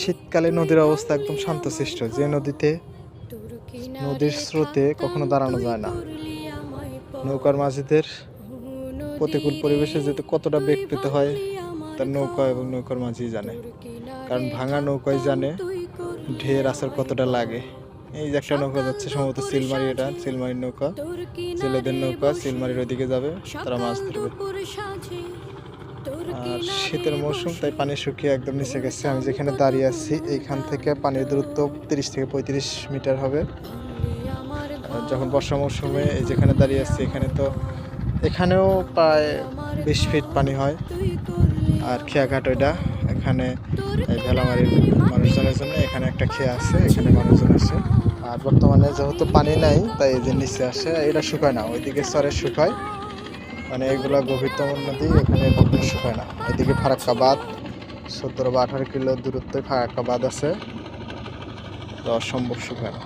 শীতকালে নদীর অবস্থা একদম শান্তশিষ্ট, যে নদীতে নদীর স্রোতে কখনো দাঁড়ানো যায় না। নৌকার মাঝিদের প্রতিকূল পরিবেশে যেতে কতটা বেগ পেতে হয়, তার নৌকা এবং নৌকার মাঝি জানে। কারণ ভাঙা নৌকায় জানে ঢের আসার কতটা লাগে। এই যে একটা নৌকা যাচ্ছে, সম্ভবত সিলমারি এটা, সিলমারির নৌকা। জেলেদের নৌকা, সিলমারির ওইদিকে যাবে, তারা মাছ ধরবে। আর শীতের মৌসুম তাই পানি শুকিয়ে একদম নিচে গেছে। আমি যেখানে দাঁড়িয়ে আছি এইখান থেকে পানির দূরত্ব তিরিশ থেকে পঁয়ত্রিশ মিটার হবে। আর যখন বর্ষা মৌসুমে এই যেখানে দাঁড়িয়ে আছি এখানে তো এখানেও প্রায় বিশ ফিট পানি হয়। আর খেয়াঘাট ওইটা এখানে ভেলামারির মানুষজনের জন্য এখানে একটা খেয়া আছে এখানে মানুষজন আসে আর বর্তমানে যেহেতু পানি নাই তাই এই যে নিচে আসে এটা শুকায় না ওইদিকে স্তরে শুকায়। মানে এগুলো গভীরতম নদী, এখানে কখনো শুকায় না। এদিকে ফারাক্কাবাদ, সতেরো বা আঠারো কিলো দূরত্বে ফারাক্কা বাঁধ আছে। তো অসম্ভব শুকায় না।